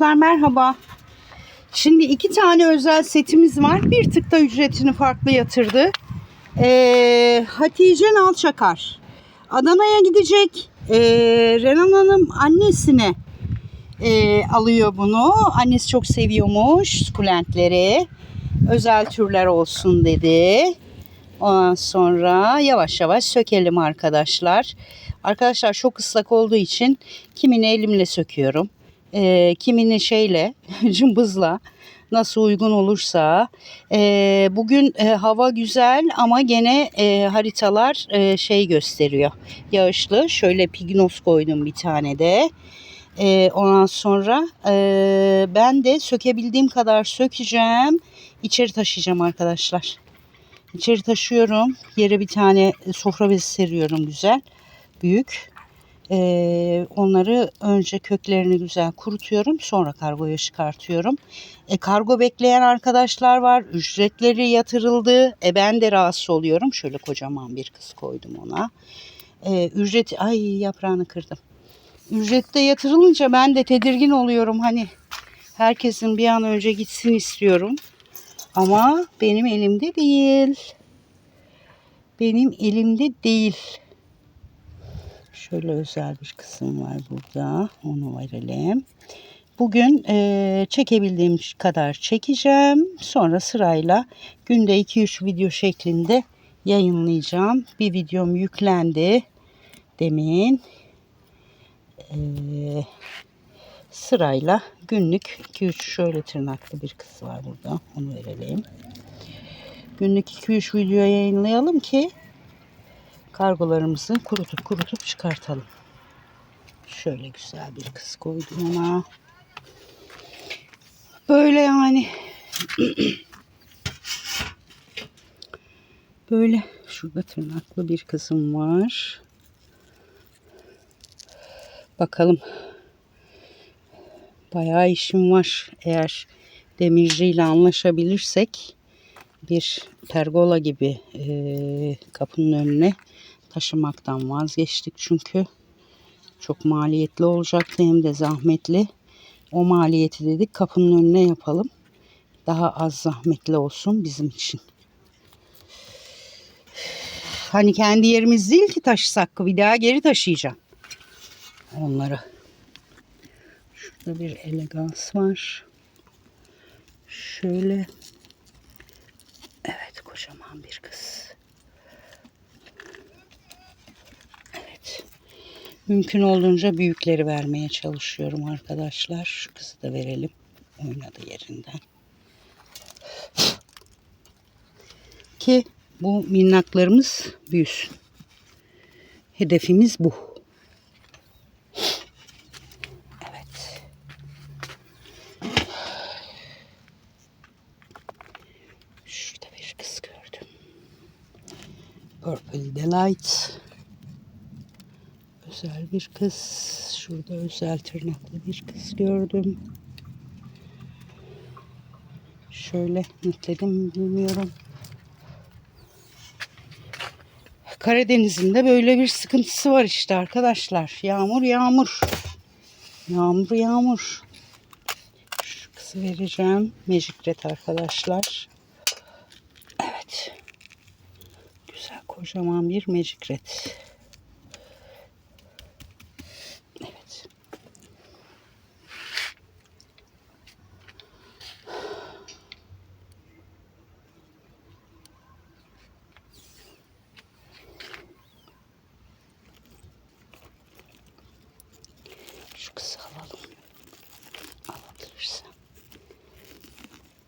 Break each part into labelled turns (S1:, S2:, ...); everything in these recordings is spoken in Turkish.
S1: Arkadaşlar merhaba. Şimdi iki tane özel setimiz var. Bir tık da ücretini farklı yatırdı. Ee, Hatice Nalçakar. Adana'ya gidecek. Ee, Renan Hanım annesine e, alıyor bunu. Annesi çok seviyormuş sukulentleri. Özel türler olsun dedi. Ondan sonra yavaş yavaş sökelim arkadaşlar. Arkadaşlar çok ıslak olduğu için kimini elimle söküyorum. Ee, kimini şeyle cımbızla nasıl uygun olursa. Ee, bugün e, hava güzel ama gene e, haritalar e, şey gösteriyor. Yağışlı. Şöyle pignos koydum bir tane de. Ee, ondan sonra e, ben de sökebildiğim kadar sökeceğim. İçeri taşıyacağım arkadaşlar. İçeri taşıyorum. Yere bir tane sofra bezi seriyorum güzel. Büyük. Ee, onları önce köklerini güzel kurutuyorum. Sonra kargoya çıkartıyorum. E, kargo bekleyen arkadaşlar var. Ücretleri yatırıldı. E, ben de rahatsız oluyorum. Şöyle kocaman bir kız koydum ona. E, ücret ay yaprağını kırdım. Ücrette yatırılınca ben de tedirgin oluyorum. Hani herkesin bir an önce gitsin istiyorum. Ama benim elimde değil. Benim elimde değil. Şöyle özel bir kısım var burada. Onu verelim. Bugün e, çekebildiğim kadar çekeceğim. Sonra sırayla günde 2-3 video şeklinde yayınlayacağım. Bir videom yüklendi demin. E, sırayla günlük 2-3 şöyle tırnaklı bir kız var burada. Onu verelim. Günlük 2-3 video yayınlayalım ki kargolarımızı kurutup kurutup çıkartalım. Şöyle güzel bir kız koydum ona. Böyle yani. Böyle şurada tırnaklı bir kızım var. Bakalım. Bayağı işim var. Eğer demirciyle anlaşabilirsek bir pergola gibi e, kapının önüne taşımaktan vazgeçtik çünkü çok maliyetli olacaktı hem de zahmetli. O maliyeti dedik kapının önüne yapalım. Daha az zahmetli olsun bizim için. Hani kendi yerimiz değil ki taşısak bir daha geri taşıyacağım onları. Şurada bir elegans var. Şöyle. Evet kocaman bir kız. Evet. Mümkün olduğunca büyükleri vermeye çalışıyorum arkadaşlar. Şu kızı da verelim. Oynadı yerinden. Ki bu minnaklarımız büyüsün. Hedefimiz bu. Evet. Şurada bir kız gördüm. Purple Delight. Bir kız. Şurada özel tırnaklı bir kız gördüm. Şöyle netledim mi bilmiyorum. Karadeniz'in de böyle bir sıkıntısı var işte arkadaşlar. Yağmur yağmur. Yağmur yağmur. Şu kızı vereceğim. Magic Red arkadaşlar. Evet. Güzel kocaman bir Magic Red. Evet. Şu kızı alalım. Alabilirsem.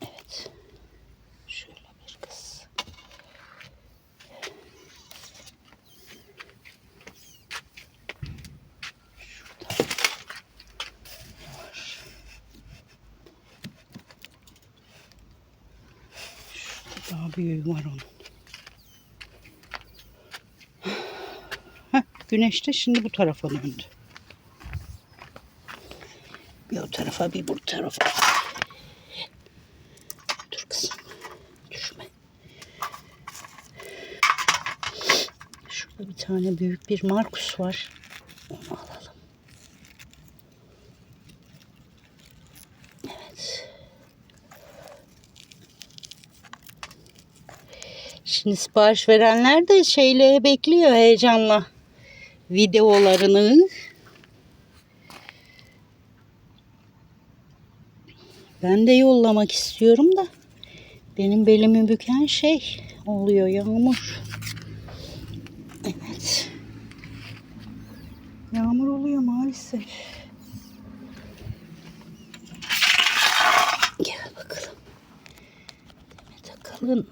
S1: Evet. Şöyle bir kız. Şurada var. Şurada daha büyüğü var onun. Heh, güneş de şimdi bu tarafa döndü. Bir o tarafa bir bu tarafa. Dur kızım. Düşme. Şurada bir tane büyük bir Markus var. Onu alalım. Şimdi sipariş verenler de şeyle bekliyor heyecanla videolarını. Ben de yollamak istiyorum da benim belimi büken şey oluyor yağmur. Evet. Yağmur oluyor maalesef. Gel bakalım. Demet Akalın.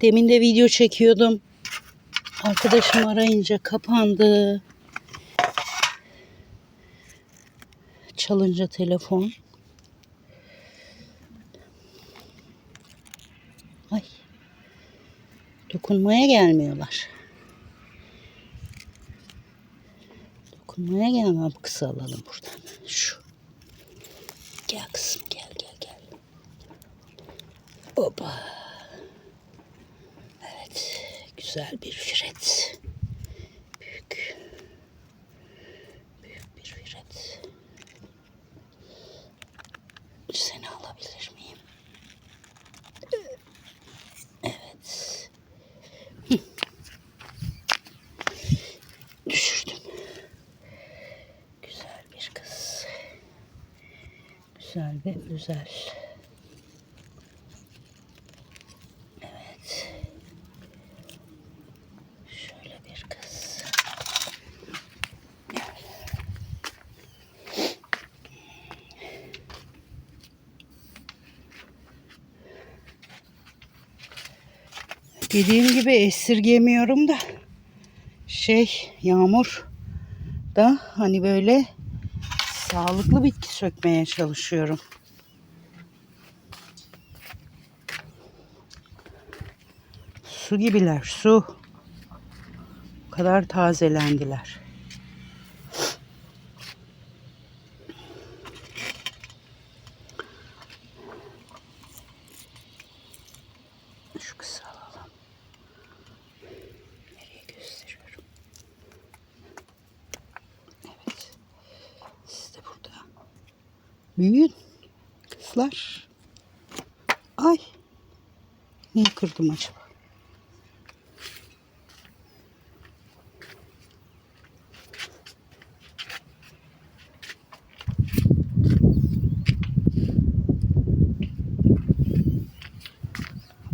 S1: Demin de video çekiyordum. Arkadaşım arayınca kapandı. Çalınca telefon. Ay. Dokunmaya gelmiyorlar. Dokunmaya. Bu kısa alalım buradan. Şu. Gel kızım gel gel gel. Baba. Evet. Güzel bir firet. Büyük. Büyük bir firet. Seni alabilir miyim? Evet. Düşürdüm. Güzel bir kız. Güzel ve güzel. Evet. Şöyle bir kız. Dediğim gibi esirgemiyorum da şey yağmur da hani böyle sağlıklı bitki sökmeye çalışıyorum. Su gibiler su. O kadar tazelendiler. Şu kısa alalım. Nereye gösteriyorum? Evet. Siz de burada. Büyüyün. Kızlar. Ay. Niye kırdım acaba?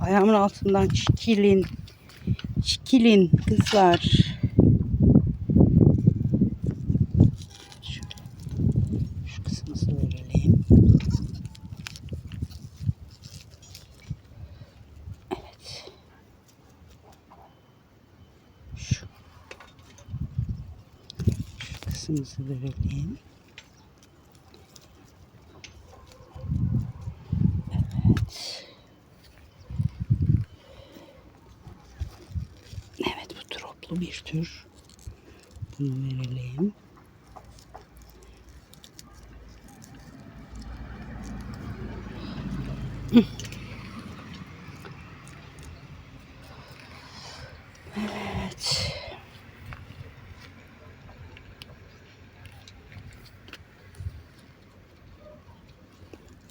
S1: Ayağımın altından çikilin. Çikilin kızlar. Şöyle. Şu kısmımızı verelim. Evet. Şu. Şu kısmımızı verelim. Evet. Evet bu troplu bir tür. Bunu verelim. Evet.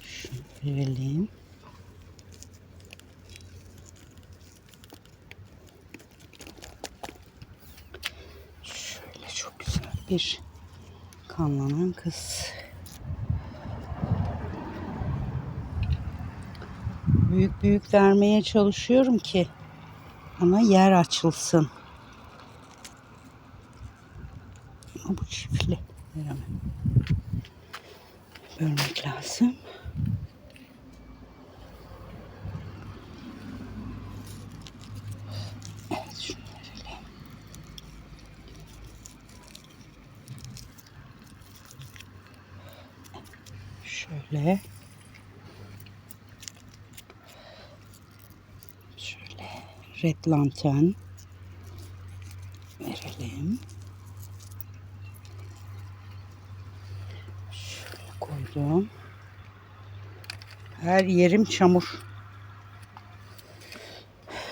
S1: Şunu verelim. Şöyle çok güzel bir kanlanan kız. Büyük büyük vermeye çalışıyorum ki ama yer açılsın. Ama bu çiftli veremem. Bölmek lazım. Evet şunu verelim. Şöyle. Şöyle red lantern verelim. Şöyle koydum. Her yerim çamur.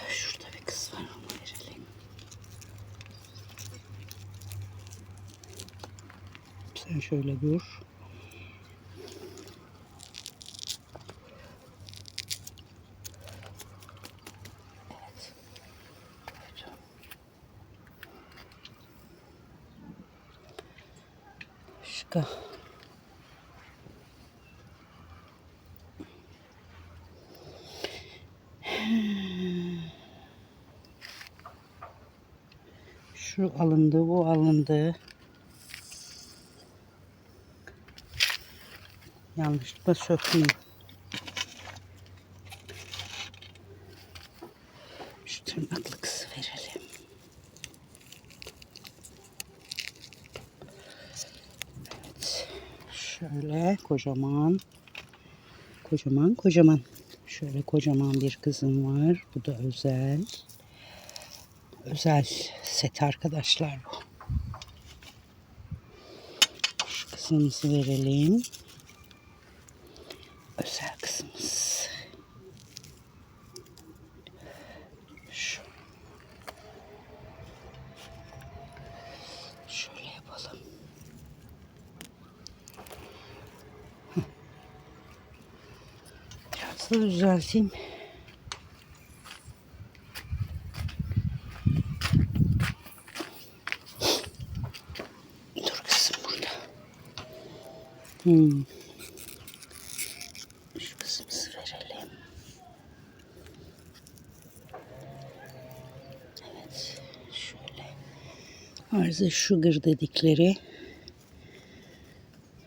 S1: Şurada bir kız var onu verelim. Sen şöyle dur. Şu alındı, bu alındı. Yanlışlıkla sökmeyeyim. Şu tırnaklı kızı verelim. Evet. Şöyle kocaman. Kocaman kocaman. Şöyle kocaman bir kızım var. Bu da özel. Özel set arkadaşlar bu. Şu kızımızı verelim. Özel kızımız. Şu. Şöyle yapalım. Biraz da düzelteyim. Dur kızım burada. Hmm. Verelim. Evet. Şöyle. Arıza sugar dedikleri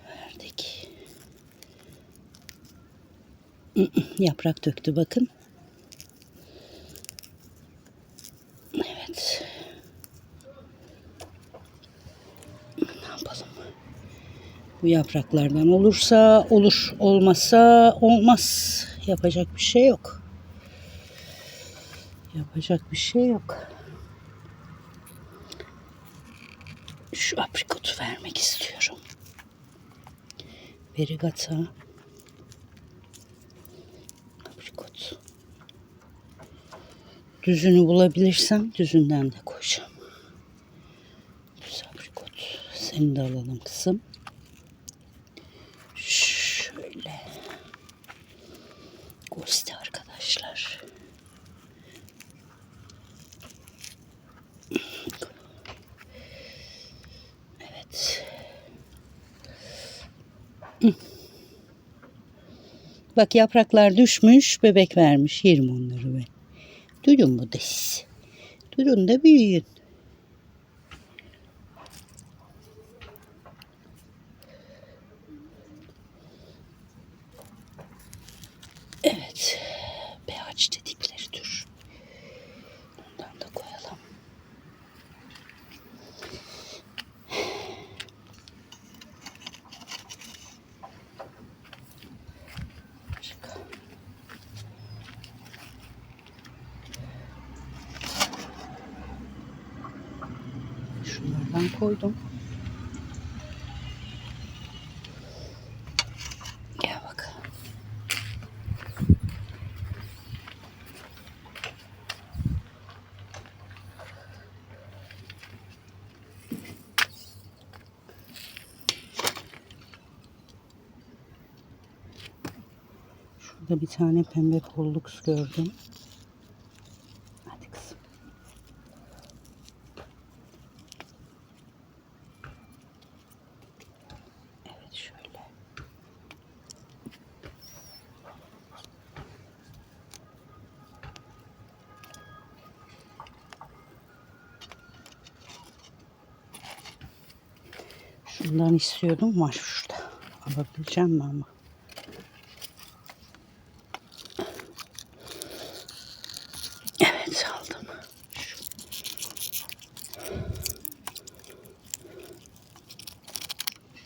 S1: verdik. Yaprak döktü bakın. Evet. Ne yapalım? Bu yapraklardan olursa olur, olmazsa olmaz. Yapacak bir şey yok. Yapacak bir şey yok. Şu aprikotu vermek istiyorum. Verigata. Aprikot. Düzünü bulabilirsem düzünden de koyacağım. Düz aprikot. Seni de alalım kızım. Şöyle. Gusti arkadaşlar. Evet. Bak yapraklar düşmüş, bebek vermiş. Yerim onları. Durun bu da siz. Durun da büyüyün. Evet. pH dedikleri tür. Ondan da koyalım. Başka. Şunlardan koydum. Gel bakalım. Şurada bir tane pembe pollux gördüm. Hadi kızım. Evet şöyle. Şundan istiyordum var şurada. Alabileceğim mi ama? Evet aldım. Şu.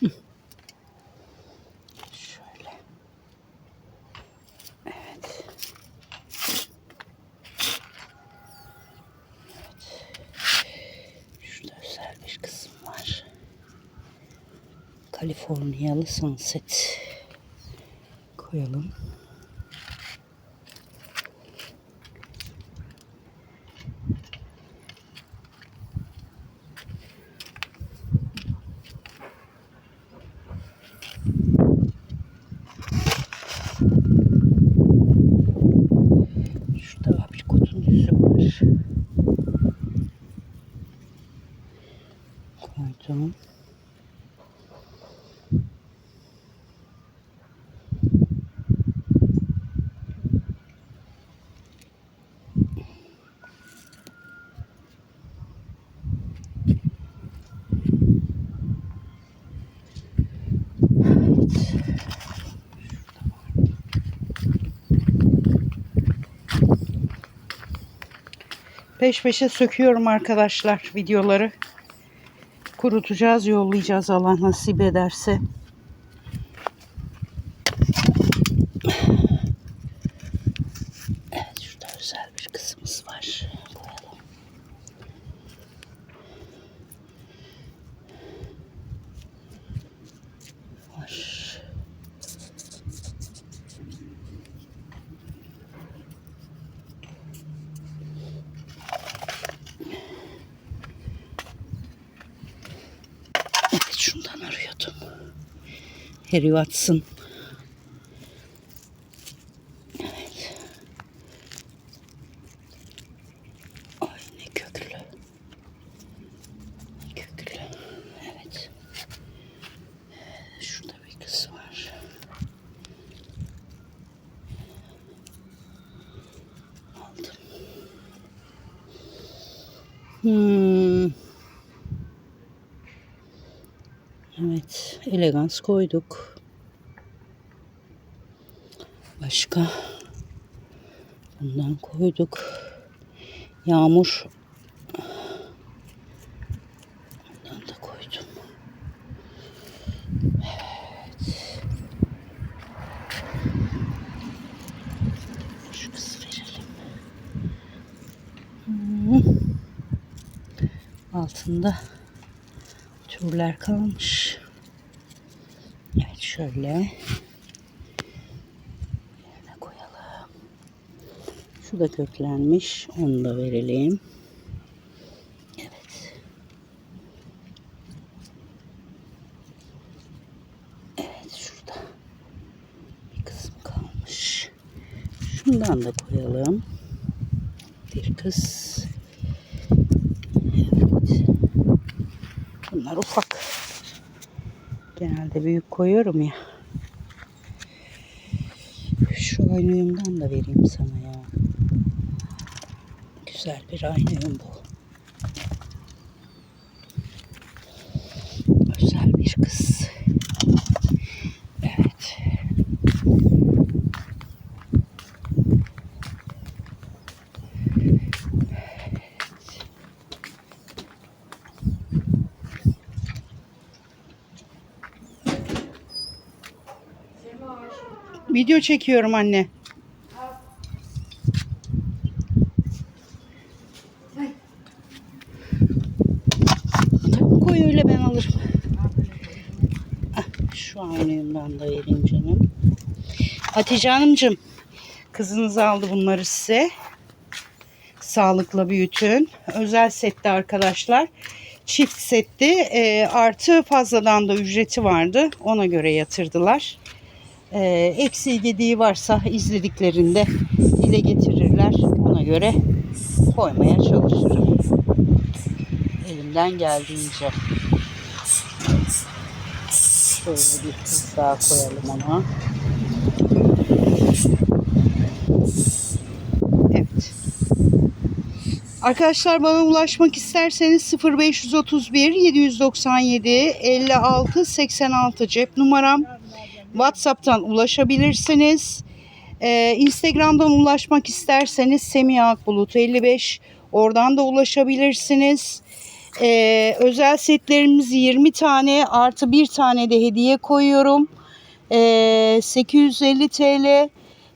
S1: Hı. Şöyle. Evet. Evet. Şurada özel bir kısım var. Kaliforniyalı sunset koyalım. Şurada aprikotun yüzü var. Koydum. Peş peşe söküyorum arkadaşlar videoları. Kurutacağız, yollayacağız Allah nasip ederse. Evet şurada özel bir kısmımız var. Koyalım. Var. Evet şundan arıyordum. Harry Watson. Evet. Ay ne köklü. Ne köklü. Evet. Şurada bir kız var. Aldım. Hmm. Evet, elegans koyduk. Başka bundan koyduk. Yağmur bundan da koydum. Evet. Şu kızı verelim. Altında türler kalmış. Şöyle yerine koyalım. Şu da köklenmiş. Onu da verelim. Evet. Evet şurada bir kısım kalmış. Şundan da koyalım. Bir kız. Evet. Bunlar ufak. Genelde büyük koyuyorum ya. Şu aynıyımdan da vereyim sana ya. Güzel bir aynıyım bu. Özel bir kız. Evet. Video çekiyorum anne. Tamam, Koy öyle ben alırım. Ah, şu aynıyımdan da vereyim canım. Hatice Hanımcığım kızınız aldı bunları size. Sağlıkla büyütün. Özel sette arkadaşlar. Çift setti. E, artı fazladan da ücreti vardı. Ona göre yatırdılar. E, eksiği gediği varsa izlediklerinde dile getirirler. Ona göre koymaya çalışırım. Elimden geldiğince. Şöyle bir kız daha koyalım ona. Evet. Arkadaşlar bana ulaşmak isterseniz 0531 797 56 86 cep numaram. WhatsApp'tan ulaşabilirsiniz. Ee, Instagram'dan ulaşmak isterseniz Semih Akbulut 55 oradan da ulaşabilirsiniz. Ee, özel setlerimiz 20 tane artı bir tane de hediye koyuyorum. Ee, 850 TL.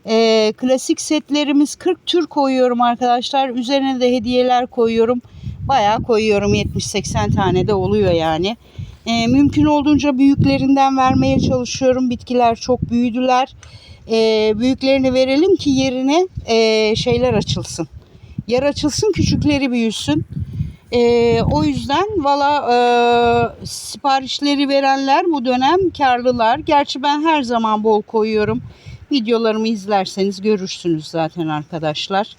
S1: Ee, klasik setlerimiz 40 tür koyuyorum arkadaşlar. Üzerine de hediyeler koyuyorum. Bayağı koyuyorum 70-80 tane de oluyor yani. Ee, mümkün olduğunca büyüklerinden vermeye çalışıyorum. Bitkiler çok büyüdüler. Ee, büyüklerini verelim ki yerine e, şeyler açılsın. Yer açılsın küçükleri büyüsün. Ee, o yüzden valla e, siparişleri verenler bu dönem karlılar. Gerçi ben her zaman bol koyuyorum. Videolarımı izlerseniz görürsünüz zaten arkadaşlar.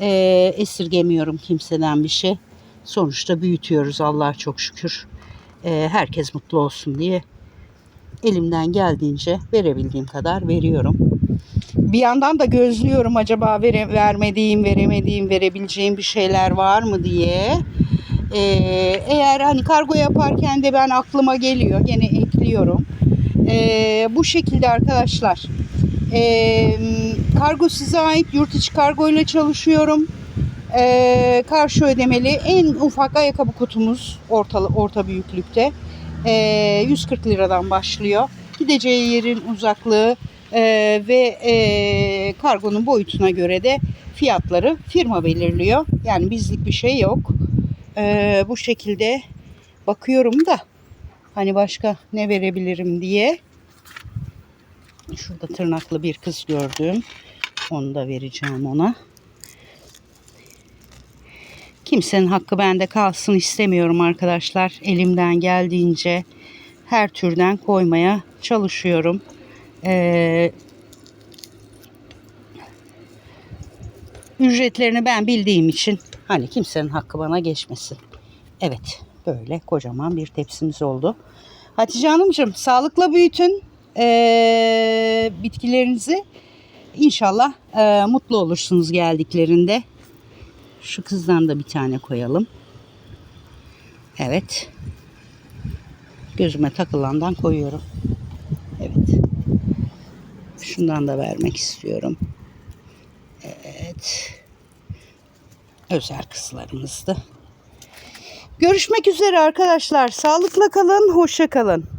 S1: Ee, esirgemiyorum kimseden bir şey. Sonuçta büyütüyoruz Allah'a çok şükür. Ee, herkes mutlu olsun diye elimden geldiğince verebildiğim kadar veriyorum. Bir yandan da gözlüyorum acaba vere, vermediğim, veremediğim, verebileceğim bir şeyler var mı diye. Ee, eğer hani kargo yaparken de ben aklıma geliyor. Gene ekliyorum. Ee, bu şekilde arkadaşlar. Ee, kargo size ait. Yurt içi kargo ile çalışıyorum. Ee, karşı ödemeli en ufak ayakkabı kutumuz ortalı, orta büyüklükte. Ee, 140 liradan başlıyor. Gideceği yerin uzaklığı e, ve e, kargonun boyutuna göre de fiyatları firma belirliyor. Yani bizlik bir şey yok. Ee, bu şekilde bakıyorum da hani başka ne verebilirim diye. Şurada tırnaklı bir kız gördüm. Onu da vereceğim ona. Kimsenin hakkı bende kalsın istemiyorum arkadaşlar. Elimden geldiğince her türden koymaya çalışıyorum. Ee, ücretlerini ben bildiğim için hani kimsenin hakkı bana geçmesin. Evet böyle kocaman bir tepsimiz oldu. Hatice Hanımcığım sağlıkla büyütün ee, bitkilerinizi. İnşallah ee, mutlu olursunuz geldiklerinde. Şu kızdan da bir tane koyalım. Evet. Gözüme takılandan koyuyorum. Evet. Şundan da vermek istiyorum. Evet. Özel kızlarımızdı. Görüşmek üzere arkadaşlar. Sağlıkla kalın, hoşça kalın.